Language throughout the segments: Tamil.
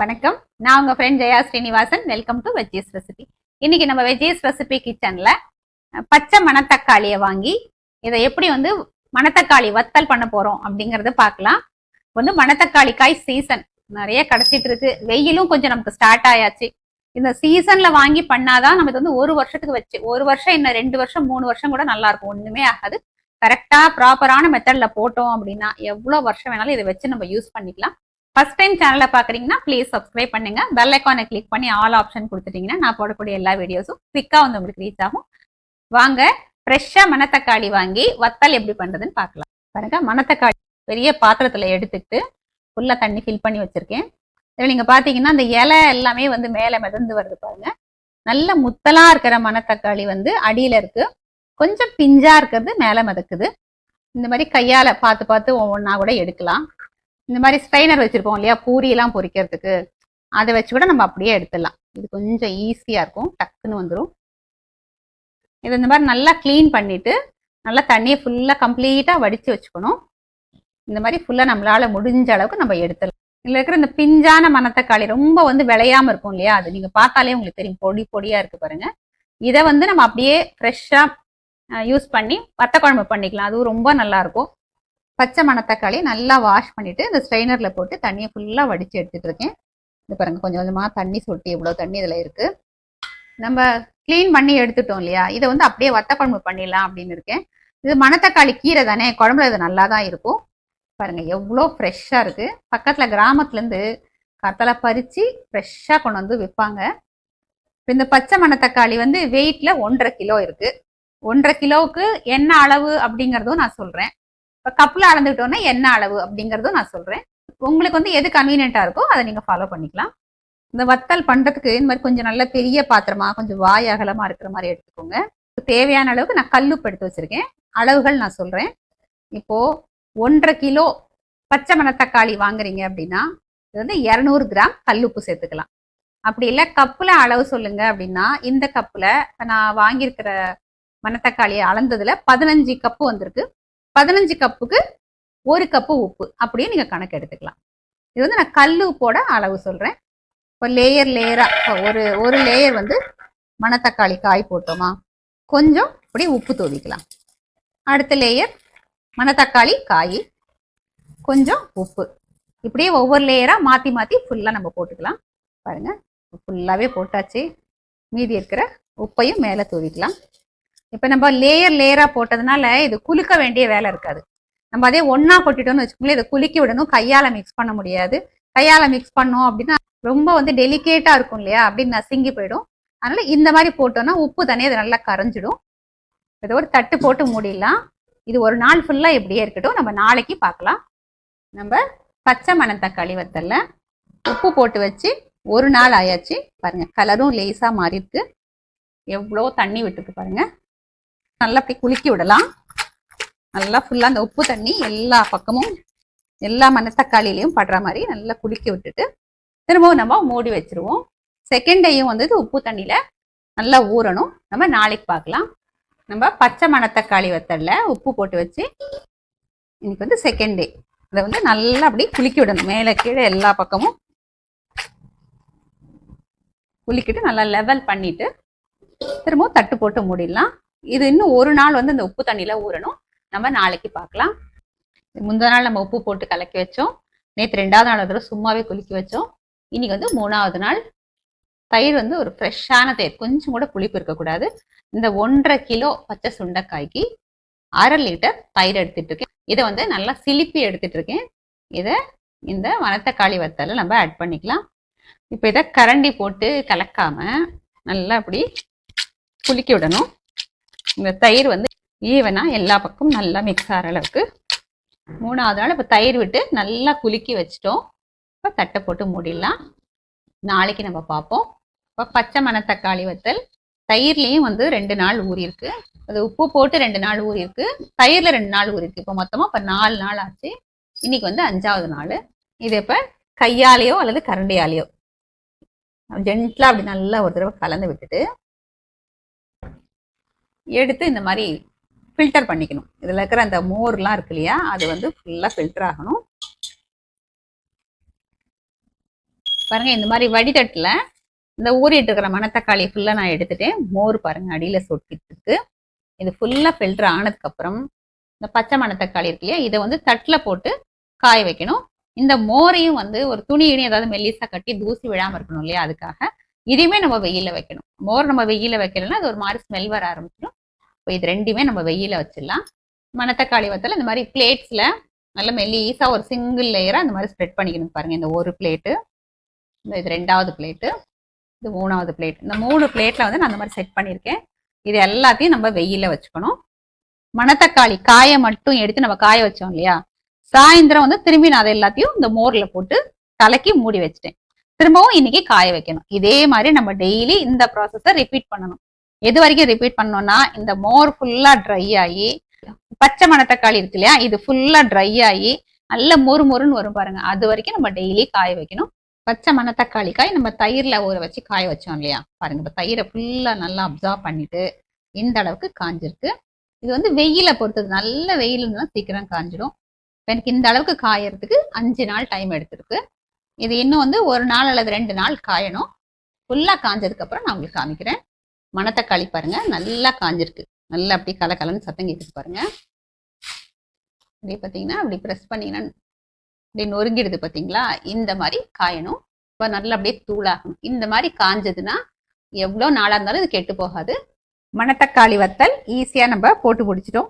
வணக்கம். நான் உங்கள் friend Jaya Srinivasan. Welcome to veggies recipe இன்னைக்கு நம்ம வெஜ்ஜீஸ் ரெசிபி கிச்சனில் பச்சை மணத்தக்காளியை வாங்கி இதை எப்படி வந்து மணத்தக்காளி வத்தல் பண்ண போகிறோம் அப்படிங்கறத பார்க்கலாம். வந்து மணத்தக்காளி காய் சீசன் நிறைய கிடச்சிட்டு இருக்கு. வெயிலும் கொஞ்சம் நமக்கு ஸ்டார்ட் ஆயாச்சு. இந்த சீசன்ல வாங்கி பண்ணாதான் நமக்கு வந்து ஒரு வருஷத்துக்கு வச்சு ஒரு வருஷம் இன்னும் ரெண்டு வருஷம் மூணு வருஷம் கூட நல்லா இருக்கும். ஒண்ணுமே ஆகாது. கரெக்டா ப்ராப்பரான மெத்தட்ல போட்டோம் அப்படின்னா எவ்வளவு வருஷம் வேணாலும் இதை வச்சு நம்ம யூஸ் பண்ணிக்கலாம். ஃபர்ஸ்ட் டைம் சேனலை பார்க்குறீங்கன்னா ப்ளீஸ் சப்ஸ்கிரைப் பண்ணுங்க. பெல் ஐக்கானை கிளிக் பண்ணி ஆல் ஆப்ஷன் கொடுத்துட்டீங்கன்னா நான் போடக்கூடிய எல்லா வீடியோஸும் குவிக்காக வந்து உங்களுக்கு ரீச் ஆகும். வாங்க ஃப்ரெஷ்ஷாக மணத்தக்காளி வாங்கி வத்தல் எப்படி பண்ணுறதுன்னு பார்க்கலாம். பாருங்க மணத்தக்காளி பெரிய பாத்திரத்தில் எடுத்துக்கிட்டு ஃபுல்லாக தண்ணி ஃபில் பண்ணி வச்சிருக்கேன். இதில் நீங்கள் பார்த்தீங்கன்னா அந்த இலை எல்லாமே வந்து மேலே மிதந்து வருது பாருங்க. நல்ல முத்தலாக இருக்கிற மணத்தக்காளி வந்து அடியில் இருக்குது கொஞ்சம் பிஞ்சாக இருக்கிறது மேலே மிதக்குது. இந்த மாதிரி கையால் பார்த்து பார்த்து ஒவ்வொன்றா கூட எடுக்கலாம். இந்த மாதிரி ஸ்ட்ரைனர் வச்சுருப்போம் இல்லையா? பூரியெல்லாம் பொரிக்கிறதுக்கு அதை வச்சு கூட நம்ம அப்படியே எடுத்துடலாம். இது கொஞ்சம் ஈஸியாக இருக்கும். டக்குன்னு வந்துடும் இது இந்த மாதிரி நல்லா க்ளீன் பண்ணிவிட்டு நல்லா தண்ணியை ஃபுல்லாக கம்ப்ளீட்டாக வடித்து வச்சுக்கணும். இந்த மாதிரி ஃபுல்லாக நம்மளால் முடிஞ்ச அளவுக்கு நம்ம எடுத்துடலாம். இதில் இருக்கிற இந்த பிஞ்சான மணத்தக்காளி ரொம்ப வந்து விளையாம இருக்கும் இல்லையா? அது நீங்கள் பார்த்தாலே உங்களுக்கு தெரியும். பொடி பொடியாக இருக்குது பாருங்கள் இதை வந்து நம்ம அப்படியே ஃப்ரெஷ்ஷாக யூஸ் பண்ணி வத்த குழம்பு பண்ணிக்கலாம். அதுவும் ரொம்ப நல்லாயிருக்கும் பச்சை மணத்தக்காளியை நல்லா வாஷ் பண்ணிட்டு இந்த ஸ்ட்ரெயினரில் போட்டு தண்ணியை ஃபுல்லாக வடித்து எடுத்துட்டு இருக்கேன் இது பாருங்கள் கொஞ்சம் கொஞ்சமாக தண்ணி சொட்டி இவ்வளோ தண்ணி இதில் இருக்குது நம்ம க்ளீன் பண்ணி எடுத்துட்டோம் இல்லையா? இதை வந்து அப்படியே வத்த குழம்பு பண்ணிடலாம் அப்படின்னு இருக்கேன். இது மணத்தக்காளி கீரை தானே? குழம்புல இது நல்லா தான் இருக்கும். பாருங்க எவ்வளோ ஃப்ரெஷ்ஷாக இருக்குது பக்கத்தில் கிராமத்துலேருந்து கத்தலை பறித்து ஃப்ரெஷ்ஷாக கொண்டு வந்து விற்பாங்க. இப்போ இந்த பச்சை மணத்தக்காளி வந்து வெயிட்டில் ஒன்றரை கிலோ இருக்குது ஒன்றரை கிலோவுக்கு என்ன அளவு அப்படிங்கிறதும் நான் சொல்கிறேன் இப்போ கப்பில் அளந்துக்கிட்டோன்னா என்ன அளவு அப்படிங்கிறதும் நான் சொல்கிறேன் உங்களுக்கு வந்து எது கன்வீனியண்ட்டாக இருக்கோ அதை நீங்கள் ஃபாலோ பண்ணிக்கலாம். இந்த வத்தல் பண்ணுறதுக்கு இந்த மாதிரி கொஞ்சம் நல்ல பெரிய பாத்திரமா கொஞ்சம் வாய் அகலமாக இருக்கிற மாதிரி எடுத்துக்கோங்க. தேவையான அளவுக்கு நான் கல்லுப்பு எடுத்து வச்சிருக்கேன். அளவுகள் நான் சொல்கிறேன் இப்போது ஒன்றரை கிலோ பச்சை மணத்தக்காளி வாங்குறீங்க அப்படின்னா இது வந்து இரநூறு கிராம் கல்லுப்பு சேர்த்துக்கலாம். அப்படி இல்லை கப்பில் அளவு சொல்லுங்க அப்படின்னா இந்த கப்புல நான் வாங்கியிருக்கிற மணத்தக்காளியை அளந்ததில் பதினஞ்சு கப்பு வந்திருக்கு. பதினஞ்சு கப்புக்கு ஒரு கப்பு உப்பு அப்படியே நீங்கள் கணக்கு எடுத்துக்கலாம். இது வந்து நான் கல் உப்போட அளவு சொல்கிறேன் இப்போ லேயர் லேயராக ஒரு ஒரு லேயர் வந்து மணத்தக்காளி காய் போட்டோமா கொஞ்சம் இப்படி உப்பு தூவிக்கலாம். அடுத்த லேயர் மணத்தக்காளி காய் கொஞ்சம் உப்பு. இப்படியே ஒவ்வொரு லேயராக மாற்றி மாற்றி ஃபுல்லாக நம்ம போட்டுக்கலாம். பாருங்கள் ஃபுல்லாகவே போட்டாச்சு. மீதி இருக்கிற உப்பையும் மேலே தூவிக்கலாம். இப்போ நம்ம லேயர் லேயராக போட்டதுனால இது குலுக்க வேண்டிய வேலை இருக்காது. நம்ம அதே ஒன்றா கொட்டிட்டோம்னு வச்சுக்கோங்களேன் இதை குலுக்கி விடணும் கையால் மிக்ஸ் பண்ண முடியாது. கையால் மிக்ஸ் பண்ணோம் அப்படின்னா ரொம்ப வந்து டெலிகேட்டாக இருக்கும் இல்லையா? அப்படின்னு நசுங்கி போயிடும். அதனால இந்த மாதிரி போட்டோம்னா உப்பு தண்ணி அது நல்லா கரைஞ்சிடும். இதை ஒரு தட்டு போட்டு மூடிடலாம். இது ஒரு நாள் ஃபுல்லாக இப்படியே இருக்கட்டும். நம்ம நாளைக்கு பார்க்கலாம். நம்ம பச்சை மணத்தக்காளி வத்தல்ல உப்பு போட்டு வச்சு ஒரு நாள் ஆயாச்சு. பாருங்கள் கலரும் லேஸாக மாறி இருக்கு எவ்வளோ தண்ணி விட்டுருக்கு பாருங்கள் நல்லா அப்படி குலுக்கி விடலாம். நல்லா ஃபுல்லாக அந்த உப்பு தண்ணி எல்லா பக்கமும் எல்லா மணத்தக்காளிலையும் படுற மாதிரி நல்லா குலுக்கி விட்டுட்டு திரும்பவும் நம்ம மூடி வச்சிருவோம். செகண்ட் டேயும் வந்து உப்பு தண்ணியில் நல்லா ஊறணும். நம்ம நாளைக்கு பார்க்கலாம். நம்ம பச்சை மணத்தக்காளி வத்தல்ல உப்பு போட்டு வச்சு இன்னைக்கு வந்து செகண்ட் டே இதை வந்து நல்லா அப்படி குலுக்கி விடணும். மேலே கீழே எல்லா பக்கமும் குலுக்கிட்டு நல்லா லெவல் பண்ணிட்டு திரும்பவும் தட்டு போட்டு மூடிடலாம். இது இன்னும் ஒரு நாள் வந்து இந்த உப்பு தண்ணியில ஊறணும். நம்ம நாளைக்கு பார்க்கலாம். முந்தின நாள் நம்ம உப்பு போட்டு கலக்கி வச்சோம். நேற்று ரெண்டாவது நாள் தடவை சும்மாவே குலுக்கி வச்சோம். இன்னைக்கு வந்து மூணாவது நாள். தயிர் வந்து ஒரு ஃப்ரெஷ்ஷான தயிர். கொஞ்சம் கூட புளிப்பு இருக்கக்கூடாது. இந்த ஒன்றரை கிலோ பச்சை சுண்டைக்காய்க்கு அரை லிட்டர் தயிர் எடுத்துட்டு இருக்கேன். இதை வந்து நல்லா சிலிப்பி எடுத்துட்டு இருக்கேன். இதை இந்த வனத்தக்காளி வத்தல நம்ம ஆட் பண்ணிக்கலாம். இப்போ இதை கரண்டி போட்டு கலக்காம நல்லா அப்படி குலுக்கி விடணும். இந்த தயிர் வந்து ஈவனாக எல்லா பக்கமும் நல்லா மிக்ஸ் ஆகிற அளவுக்கு. மூணாவது நாள் இப்போ தயிர் விட்டு நல்லா குலுக்கி வச்சிட்டோம். இப்போ தட்டை போட்டு மூடிடலாம். நாளைக்கு நம்ம பார்ப்போம். இப்போ பச்சை மணத்தக்காளி வத்தல். தயிர்லேயும் வந்து ரெண்டு நாள் ஊறியிருக்கு அது உப்பு போட்டு ரெண்டு நாள் ஊறியிருக்கு தயிரில் ரெண்டு நாள் ஊறியிருக்கு இப்போ மொத்தமாக இப்போ நாலு நாள் ஆச்சு. இன்னைக்கு வந்து அஞ்சாவது நாள். இது இப்போ கையாலேயோ அல்லது கரண்டியாலேயோ. ஜென்ட்லாக அப்படி நல்லா ஒரு தடவை கலந்து விட்டுட்டு எடுத்து இந்த மாதிரி ஃபில்டர் பண்ணிக்கணும். இதில் இருக்கிற அந்த மோர்லாம் இருக்கு இல்லையா அது வந்து ஃபுல்லாக ஃபில்டர் ஆகணும். பாருங்க இந்த மாதிரி வடிதட்டுல இந்த ஊறிட்டு இருக்கிற மணத்தக்காளி ஃபுல்லா நான் எடுத்துட்டேன். மோர் பாருங்க அடியில் சொட்டிட்டு இருக்கு. இது ஃபுல்லா ஃபில்டர் ஆனதுக்கு அப்புறம் இந்த பச்சை மணத்தக்காளி இருக்கு இல்லையா இதை வந்து தட்டில் போட்டு காய வைக்கணும். இந்த மோரையும் வந்து ஒரு துணியினையும் ஏதாவது மெல்லிசா கட்டி தூசி விழாமல் இருக்கணும் இல்லையா அதுக்காக. இதையுமே நம்ம வெயில வைக்கணும். மோர் நம்ம வெயில வைக்கலன்னா அது ஒரு மாதிரி ஸ்மெல் வர ஆரம்பிச்சிடும். இப்போ இது ரெண்டுமே நம்ம வெயில வச்சிடலாம். மணத்தக்காளி வத்தல இந்த மாதிரி பிளேட்ஸில் நல்ல மெல்லீஸாக ஒரு சிங்கிள் லேயராக இந்த மாதிரி ஸ்ப்ரெட் பண்ணிக்கணும் பாருங்க. இந்த ஒரு பிளேட்டு இந்த இது ரெண்டாவது பிளேட்டு இது மூணாவது பிளேட் இந்த மூணு பிளேட்டில் வந்து நான் அந்த மாதிரி செட் பண்ணியிருக்கேன். இது எல்லாத்தையும் நம்ம வெயில வச்சுக்கணும். மணத்தக்காளி காயை மட்டும் எடுத்து நம்ம காய வச்சோம் இல்லையா? சாயந்தரம் வந்து திரும்பி நான் அதை எல்லாத்தையும் இந்த மோரில் போட்டு கலக்கி மூடி வச்சுட்டேன். திரும்பவும் இன்னைக்கு காய வைக்கணும். இதே மாதிரி நம்ம டெய்லி இந்த ப்ராசஸை ரிப்பீட் பண்ணணும். எது வரைக்கும் ரிப்பீட் பண்ணோம்னா இந்த மோர் ஃபுல்லா ட்ரை ஆகி பச்சை மணத்தக்காளி இருக்கு இல்லையா? இது ஃபுல்லா ட்ரை ஆகி நல்ல மொறு மொறுன்னு வரும் பாருங்க. அது வரைக்கும் நம்ம டெய்லி காய வைக்கணும். பச்சை மணத்தக்காளி காய் நம்ம தயிர்ல ஊற வச்சு காய வச்சோம் இல்லையா? பாருங்க இப்போ தயிரை ஃபுல்லா நல்லா அப்சர்வ் பண்ணிட்டு இந்த அளவுக்கு காஞ்சிருக்கு. இது வந்து வெயில பொறுத்தது. நல்ல வெயில் இருந்தால் சீக்கிரம் காஞ்சிடும். எனக்கு இந்த அளவுக்கு காயறதுக்கு அஞ்சு நாள் டைம் எடுத்திருக்கு. இது இன்னும் வந்து ஒரு நாள் அல்லது ரெண்டு நாள் காயணும். ஃபுல்லா காஞ்சதுக்கு அப்புறம் நான் உங்களுக்கு காமிக்கிறேன். மணத்தக்காளி பாருங்க. நல்லா காஞ்சிருக்கு. நல்லா அப்படி கல கலன்னு சத்தம் கேட்டு பாருங்க. அப்படியே பார்த்தீங்கன்னா அப்படி ப்ரெஸ் பண்ணீங்கன்னா அப்படியே நொறுங்கிடுது பார்த்தீங்களா இந்த மாதிரி காயணும். இப்போ நல்லா அப்படியே தூளாகணும். இந்த மாதிரி காஞ்சதுன்னா எவ்வளோ நாளாக இருந்தாலும் இது கெட்டு போகாது. மணத்தக்காளி வத்தல் ஈஸியாக நம்ம போட்டு பிடிச்சிட்டோம்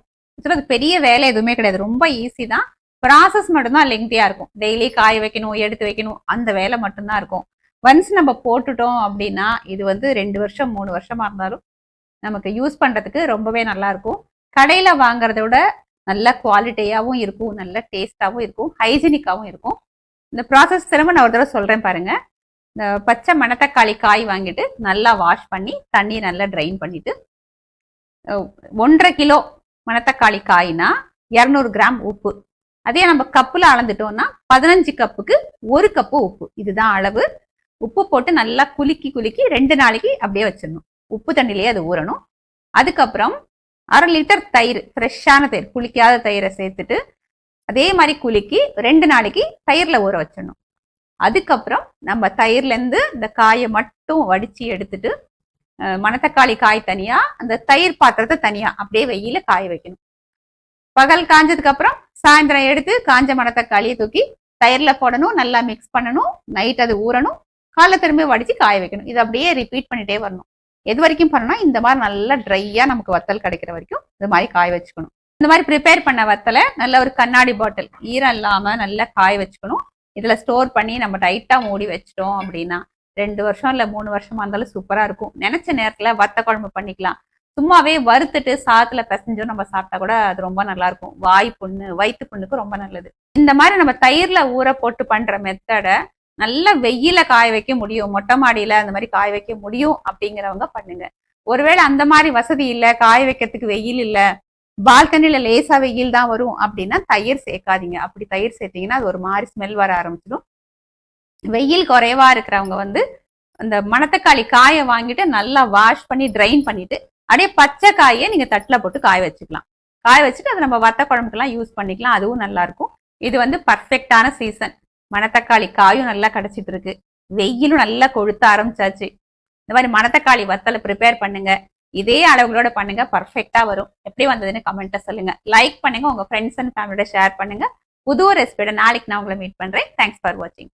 அது பெரிய வேலை எதுவுமே கிடையாது. ரொம்ப ஈஸி தான். ப்ராசஸ் மட்டும்தான் லெங்க்தியாக இருக்கும். டெய்லி காய வைக்கணும் எடுத்து வைக்கணும் அந்த வேலை மட்டும்தான் இருக்கும். ஒன்ஸ் நம்ம போட்டுட்டோம் அப்படின்னா இது வந்து ரெண்டு வருஷம் மூணு வருஷமாக இருந்தாலும் நமக்கு யூஸ் பண்ணுறதுக்கு ரொம்பவே நல்லாயிருக்கும். கடையில் வாங்குறத விட நல்ல குவாலிட்டியாகவும் இருக்கும் நல்ல டேஸ்ட்டாகவும் இருக்கும் ஹைஜீனிக்காகவும் இருக்கும். இந்த ப்ராசஸ் திரும்ப நான் ஒரு தடவை சொல்கிறேன் பாருங்கள் இந்த பச்சை மணத்தக்காளி காய் வாங்கிட்டு நல்லா வாஷ் பண்ணி தண்ணி நல்லா ட்ரைன் பண்ணிவிட்டு ஒன்றரை கிலோ மணத்தக்காளி காய்னா இரநூறு கிராம் உப்பு. அதே நம்ம கப்பில் அளந்துட்டோம்னா பதினஞ்சு கப்புக்கு ஒரு கப்பு உப்பு. இதுதான் அளவு. உப்பு போட்டு நல்லா குலுக்கி குலுக்கி ரெண்டு நாளைக்கு அப்படியே வச்சிடணும். உப்பு தண்ணிலேயே அது ஊறணும். அதுக்கப்புறம் அரை லிட்டர் தயிர் ஃப்ரெஷ்ஷான தயிர் குளிக்காத தயிரை சேர்த்துட்டு அதே மாதிரி குலுக்கி ரெண்டு நாளைக்கு தயிரில் ஊற வச்சிடணும். அதுக்கப்புறம் நம்ம தயிர்லேருந்து இந்த காயை மட்டும் வடித்து எடுத்துட்டு மணத்தக்காளி காய் தனியாக அந்த தயிர் பாத்திரத்தை தனியாக அப்படியே வெயில காய வைக்கணும். பகல் காஞ்சதுக்கு அப்புறம் சாயந்தரம் எடுத்து காஞ்ச மணத்தக்காளியை தூக்கி தயிரில் போடணும் நல்லா மிக்ஸ் பண்ணணும். நைட் அது ஊறணும். காலைல திரும்பி வடித்து காய வைக்கணும். இது அப்படியே ரிப்பீட் பண்ணிட்டே வரணும். எது வரைக்கும் பண்ணணும் இந்த மாதிரி நல்லா ட்ரையாக நமக்கு வத்தல் கிடைக்கிற வரைக்கும் இந்த மாதிரி காய வச்சுக்கணும். இந்த மாதிரி ப்ரிப்பேர் பண்ண வத்தலை நல்ல ஒரு கண்ணாடி பாட்டில் ஈரம் இல்லாமல் நல்லா காய வச்சுக்கணும். இதில் ஸ்டோர் பண்ணி நம்ம டைட்டாக மூடி வச்சிட்டோம் அப்படின்னா ரெண்டு வருஷம் இல்லை மூணு வருஷமா இருந்தாலும் சூப்பராக இருக்கும். நினச்ச நேரத்தில் வத்த குழம்பு பண்ணிக்கலாம். சும்மாவே வறுத்துட்டு சாத்துல பிசைஞ்சோ நம்ம சாப்பிட்டா கூட அது ரொம்ப நல்லா இருக்கும். வாய் புண்ணு வயிற்று புண்ணுக்கு ரொம்ப நல்லது. இந்த மாதிரி நம்ம தயிர்ல ஊற போட்டு பண்ற மெத்தடை நல்ல வெயில காய வைக்க முடியும். மொட்டை மாடியில அந்த மாதிரி காய வைக்க முடியும் அப்படிங்கிறவங்க பண்ணுங்க. ஒருவேளை அந்த மாதிரி வசதி இல்லை காய வைக்கிறதுக்கு வெயில் இல்லை பால்கனில லேசா வெயில் தான் வரும் அப்படின்னா தயிர் சேர்க்காதீங்க. அப்படி தயிர் சேர்த்தீங்கன்னா அது ஒரு மாதிரி ஸ்மெல் வர ஆரம்பிச்சிடும். வெயில் குறைவா இருக்கிறவங்க வந்து அந்த மணத்தக்காளி காயை வாங்கிட்டு நல்லா வாஷ் பண்ணி ட்ரைன் பண்ணிட்டு அப்படியே பச்சை காயை நீங்க தட்டில் போட்டு காய வச்சுக்கலாம். காய வச்சுட்டு அதை நம்ம வத்த குழம்புக்கெல்லாம் யூஸ் பண்ணிக்கலாம். அதுவும் நல்லா இருக்கும். இது வந்து பர்ஃபெக்டான சீசன் மணத்தக்காளி காயும் நல்லா கிடைச்சிட்டு இருக்கு வெயிலும் நல்லா கொழுத்த ஆரம்பிச்சாச்சு. இந்த மாதிரி மணத்தக்காளி வத்தலை ப்ரிப்பேர் பண்ணுங்க. இதே அளவுகளோட பண்ணுங்க. பர்ஃபெக்டா வரும். எப்படி வந்ததுன்னு கமெண்ட்டை சொல்லுங்க. லைக் பண்ணுங்க. உங்க ஃப்ரெண்ட்ஸ் அண்ட் ஃபேமிலியோட ஷேர் பண்ணுங்க. புது ரெசிபியோட நாளைக்கு நான் உங்களை மீட் பண்றேன். தேங்க்ஸ் ஃபார் வாட்சிங்